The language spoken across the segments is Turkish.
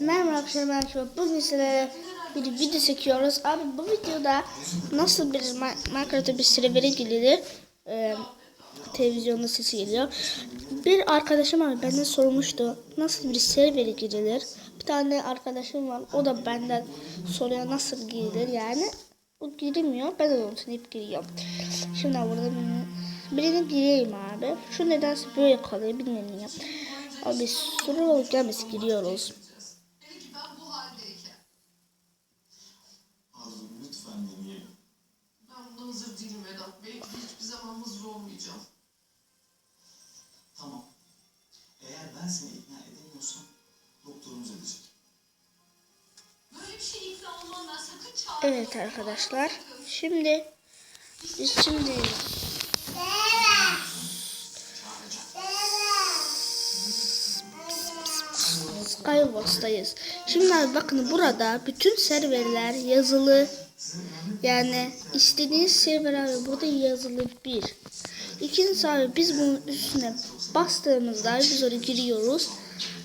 Merhaba arkadaşlar ben Şubat. Bugün sizlere bir video çekiyoruz. Abi bu videoda nasıl bir Minecraft'a bir servere girilir. Ee, televizyonda sesi geliyor. Bir arkadaşım abi benden sormuştu. Nasıl bir servere girilir? Bir tane arkadaşım var. O da benden soruyor nasıl girilir yani. O girmiyor. Ben de onu hep giriyorum. Şimdi burada birini, birini gireyim abi. Şu nedense böyle kalıyor bilmiyorum. Abi soru olup gelmesi giriyoruz. Peki ben bu haldeyken. Arzu lütfen deneyelim. Ben buna hazır değilim Vedat Bey. Hiçbir zaman hazır olmayacağım. Tamam. Eğer ben seni ikna edemiyorsam doktorumuz edecek. Böyle bir şey. Evet arkadaşlar. Şimdi biz şimdi Skywars'tayız. Şimdi bakın burada bütün serverler yazılı. Yani istediğiniz server abi burada yazılı bir. İkincisi abi biz bunun üstüne bastığımızda biz oraya giriyoruz.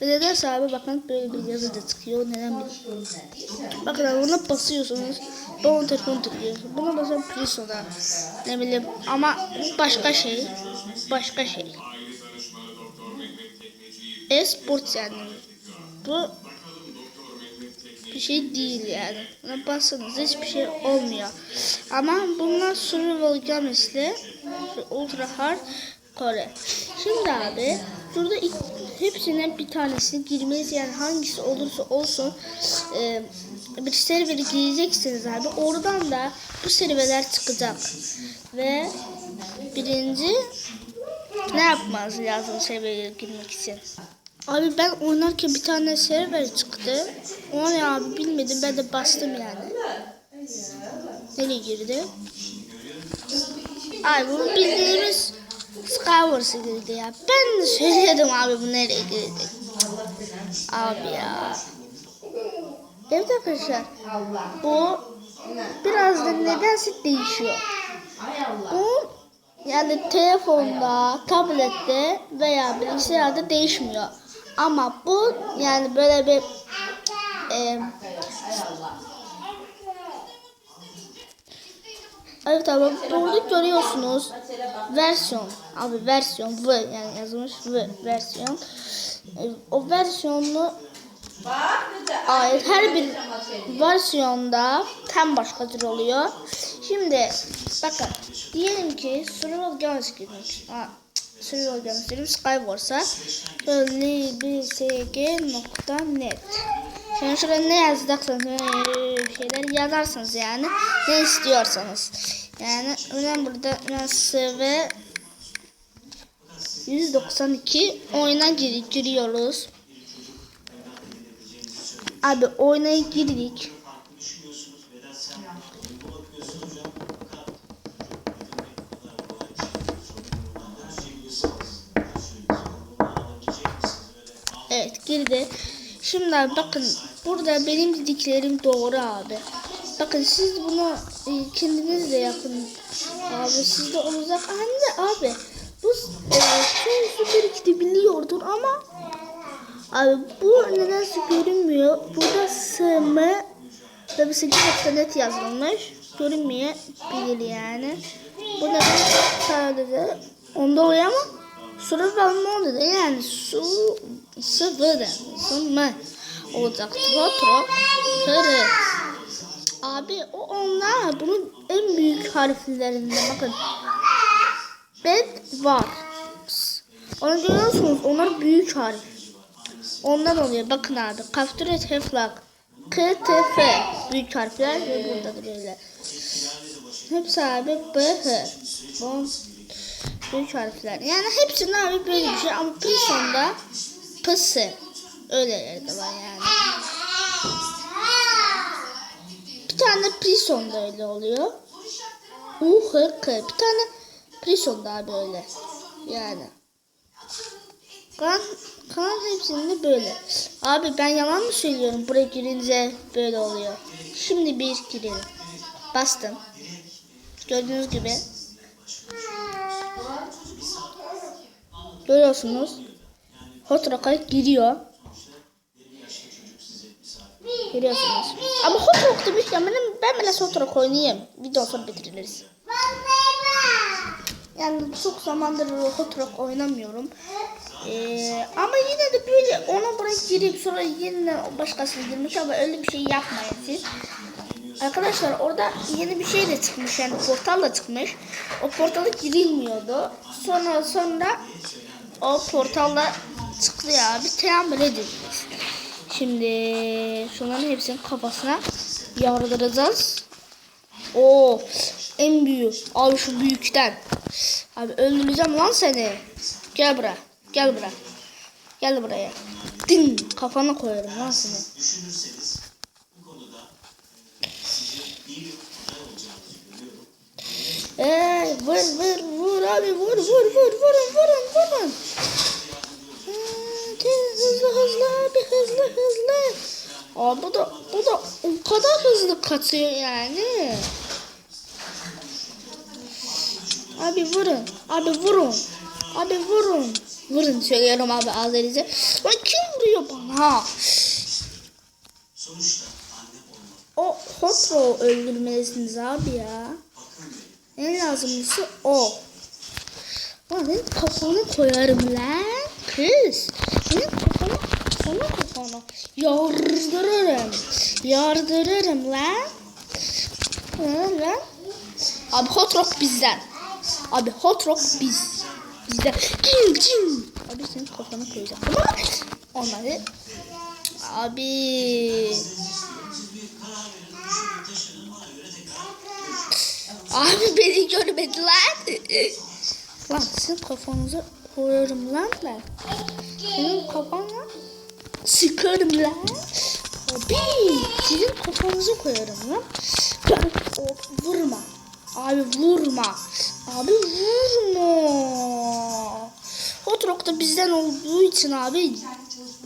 Ve nedense abi bakın böyle bir yazı da çıkıyor. Neden bilmiyorum. Bakın abi buna basıyorsunuz. Doğum telefonu tıklıyorsunuz. Buna basın Prison'a. Ne bileyim ama başka şey. Başka şey. E-sport yani. Bu bir şey değil yani. Buna bassanız hiçbir şey olmuyor. Ama bunlar survival games'le ve ultra hard Kore. Şimdi abi burada ilk, hepsine bir tanesi girmeniz yani hangisi olursa olsun e, bir servere gireceksiniz abi. Oradan da bu serverler çıkacak. Ve birinci ne yapmanız lazım servere girmek için? Abi ben oynarken bir tane server çıktı. O ne abi bilmedim ben de bastım yani. Nereye girdi? Ay bu bildiğimiz Skywars'a girdi ya. Ben de söyledim abi bu nereye girdi. Abi ya. Evet arkadaşlar. Bu biraz da nedense değişiyor. Bu yani telefonda, tablette veya bilgisayarda değişmiyor. Ama bu yani böyle bir e, Evet abi burada görüyorsunuz versiyon abi versiyon V yani yazılmış V versiyon E, o versiyonu ait her bir versiyonda tam başkadır oluyor. Şimdi bakın diyelim ki Survival Games girmek. Survival Games diyelim Skywars'a libsg.net Şimdi şuraya ne bir şeyler yazarsanız yani ne istiyorsanız. Yani önemli burada SV 192 oyuna gir giriyoruz. Abi oyuna girdik. Girdi. Şimdi bakın burada benim dediklerim doğru abi. Bakın siz bunu e, kendiniz de yapın. Abi siz de olacak anne abi. Bu e, çoğusu bir iki de biliyordur ama abi bu nedense görünmüyor. Burada SM tabi 8.net yazılmış. Görünmeyebilir yani. Bu neden sadece onda oluyor ama Soru verme oldu da yani su su mu olacak tiyatro kırı. Abi o onlar bunun en büyük harflerinde bakın. Bet var. Onu görüyorsunuz onlar büyük harf. Ondan oluyor bakın abi. Capture Teflak. KTF büyük harfler ve burada da böyle. Hepsi abi BH. Bon büyük harfler. Yani hepsinin abi böyle bir şey ama Prison'da pısı. Öyleleri de var yani. Bir tane Prison'da öyle oluyor. UHK. Bir tane Prison'da abi öyle. Yani. Kan, kan hepsinde böyle. Abi ben yalan mı söylüyorum? Buraya girince böyle oluyor. Şimdi bir girelim. Bastım. Gördüğünüz gibi. Görüyorsunuz. Hot giriyor. Görüyorsunuz. Ama Hot Rock demiş ya benim, ben bile Hot Rock oynayayım. Video sonra bitiririz. Yani çok zamandır Hot Rock oynamıyorum. Ee, ama yine de böyle ona bırak girip sonra yeniden başkasına girmiş ama öyle bir şey yapmayın siz. Arkadaşlar orada yeni bir şey de çıkmış yani portalla çıkmış. O portala girilmiyordu. Sonra sonra o portalla çıktı ya bir teamül edilmiş. Şimdi şunların hepsinin kafasına yardıracağız. Oo en büyük. Abi şu büyükten. Abi öldüreceğim lan seni. Gel buraya. Gel buraya. Gel buraya. Din kafana koyarım lan seni. Düşünürseniz bu konuda e, size iyi bir aday olacağınızı görüyorum. Ee, vur vur vur abi vur vur vur vurun vurun vurun. Hızlı hızlı abi hızlı hızlı. Aa, bu da bu da o kadar hızlı kaçıyor yani. Abi vurun. Abi vurun. Abi vurun. Vurun söylüyorum abi Azerice. Lan kim vuruyor bana? Sonuçta O Hotro öldürmelisiniz abi ya. En lazımlısı o. Lan kafanı koyarım lan. Kız. Senin kafanı yardırırım. Yardırırım lan. Lan. Abi hot rock bizden. Abi hot rock biz. Bizden. Cim cim. Abi senin kafanı koyacağım. Tamam? Olmadı. Abi. Abi beni görmedi lan. lan sizin kafanıza koyarım lan ben. Senin kafana sıkarım lan. Abi sizin kafanıza koyarım lan. Ben o, vurma. Abi vurma. Abi vurma. Hot Rock da bizden olduğu için abi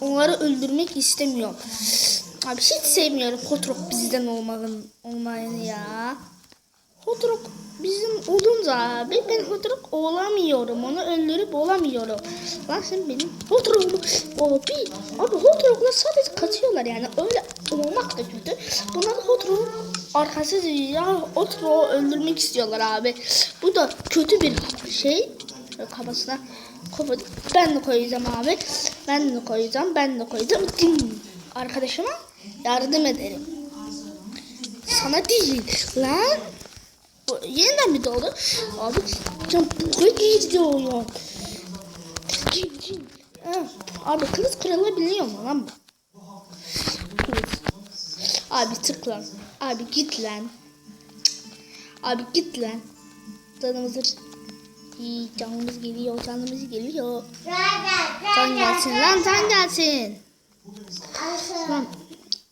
onları öldürmek istemiyorum. Abi hiç sevmiyorum Hot Rock bizden olmanın, olmayını ya. Hot Rock bizim olunca abi ben Hot Rock olamıyorum. Onu öldürüp olamıyorum. Lan sen benim Hot Rock'u abi abi Hot Rock'la sadece kaçıyorlar yani öyle olmak da kötü. Bunlar Hot Rock'un arkası ya Hot Rock'u öldürmek istiyorlar abi. Bu da kötü bir şey. Kafasına kafa ben de koyacağım abi. Ben de koyacağım. Ben de koyacağım. Din. Arkadaşıma yardım ederim. Sana değil lan. Bu yeniden mi doldu? Abi can. Cin cin. Ha, Abi kılıç kırılabiliyor mu lan bu? Abi tık lan. Abi git lan. Abi git lan. Canımız canımız geliyor, canımız geliyor. Can gelsin lan, can gelsin. Lan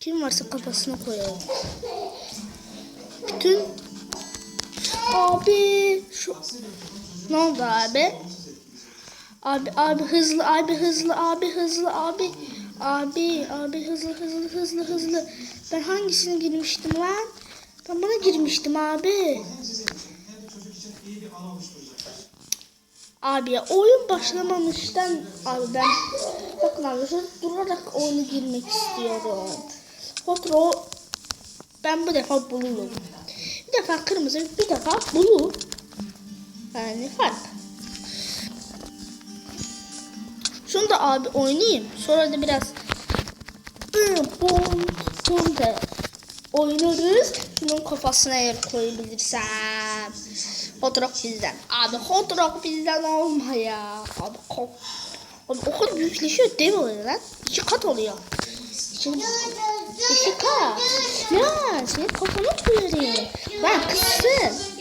kim varsa kafasına koyalım. Bütün Abi şu ne oldu abi? Abi abi hızlı abi hızlı abi hızlı abi abi abi hızlı hızlı hızlı hızlı. Ben hangisine girmiştim lan? Ben buna girmiştim abi. Abi ya oyun başlamamıştan abi ben bakın abi durarak oyuna girmek istiyorum. Hotro ben bu defa bulurum. Bir defa kırmızı, bir defa blue. Yani fark. Şunu da abi oynayayım. Sonra da biraz bom bom da oynarız. Şunun kafasına yer koyabilirsem. Hot Rock bizden. Abi Hot Rock bizden olma ya. Abi, ko- abi o kadar büyükleşiyor değil mi oluyor lan? İki kat oluyor. Şimdi iki kat. Ya senin kafana koyarım. Lan kızsın.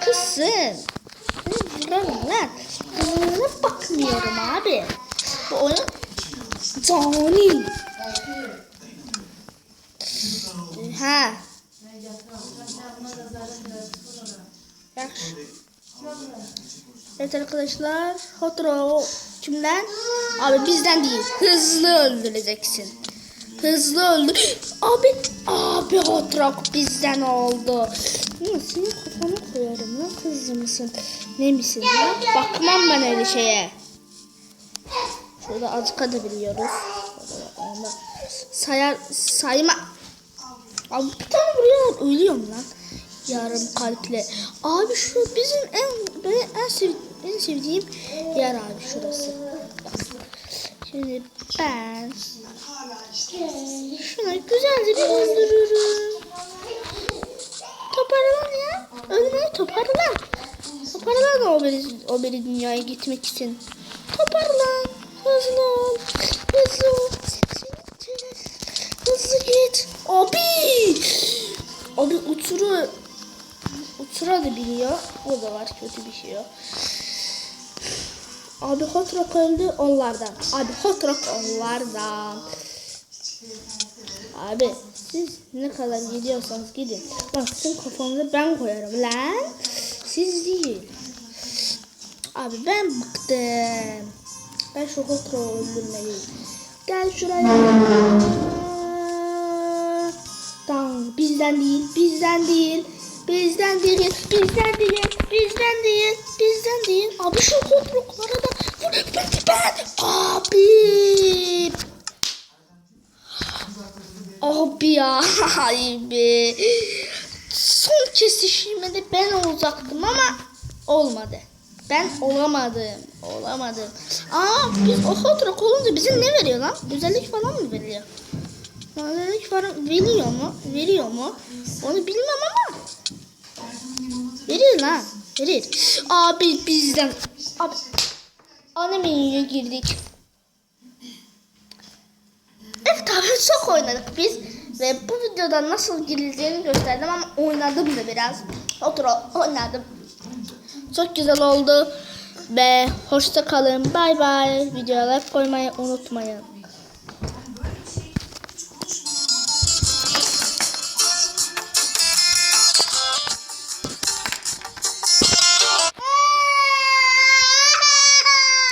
Kızsın. Vurarım lan. Kızına bakmıyorum abi. Bu oyun Johnny. Ha. Evet arkadaşlar. Hotro kimden? Abi bizden değil. Hızlı öldüreceksin. Hızlı öldür. Abi. Abi Hotro bizden oldu. Hı, senin kafana koyarım lan kızı mısın? Ne misin ya? Bakmam ben öyle şeye. Şurada azıcık da biliyoruz. Sayar sayma. Abi bir tane vuruyorlar ölüyorum lan. Yarım kalple. Abi şu bizim en benim en sev, en sevdiğim yer abi şurası. Şimdi ben şunu güzelce bir öldürürüm. Toparlan ya. Ölmeyi toparlan. Toparlan o beri, o beri dünyaya gitmek için. Toparlan. Hızlı ol. Hızlı ol. Hızlı git. Abi. Abi uçuru uçura da biliyor. O da var kötü bir şey yok. Abi Hot Rock öldü onlardan. Abi Hot Rock onlardan. Abi siz ne kadar gidiyorsanız gidin. Bak sizin kafanıza ben koyarım lan. Siz değil. Abi ben bıktım. Ben şu Rock'u öldürmeliyim. Gel şuraya. Tamam bizden değil bizden değil. Bizden değil, bizden değil, bizden değil, bizden değil. Abi şu hot rock'lara da vur, ben, ben, abi. Abi ya, abi. Son kesişmede ben olacaktım ama olmadı. Ben olamadım, olamadım. Aa, biz o hot rock olunca bize ne veriyor lan? Özellik falan mı veriyor? Özellik falan veriyor mu? Veriyor mu? Onu bilmem ama. Verir lan. Verir. Abi bizden. Abi. Menüye girdik. Evet abi çok oynadık biz. Ve bu videoda nasıl girileceğini gösterdim ama oynadım da biraz. Otur oynadım. Çok güzel oldu. Ve hoşça kalın. Bay bay. Videoya like koymayı unutmayın.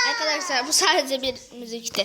Arkadaşlar bu sadece bir müzikti.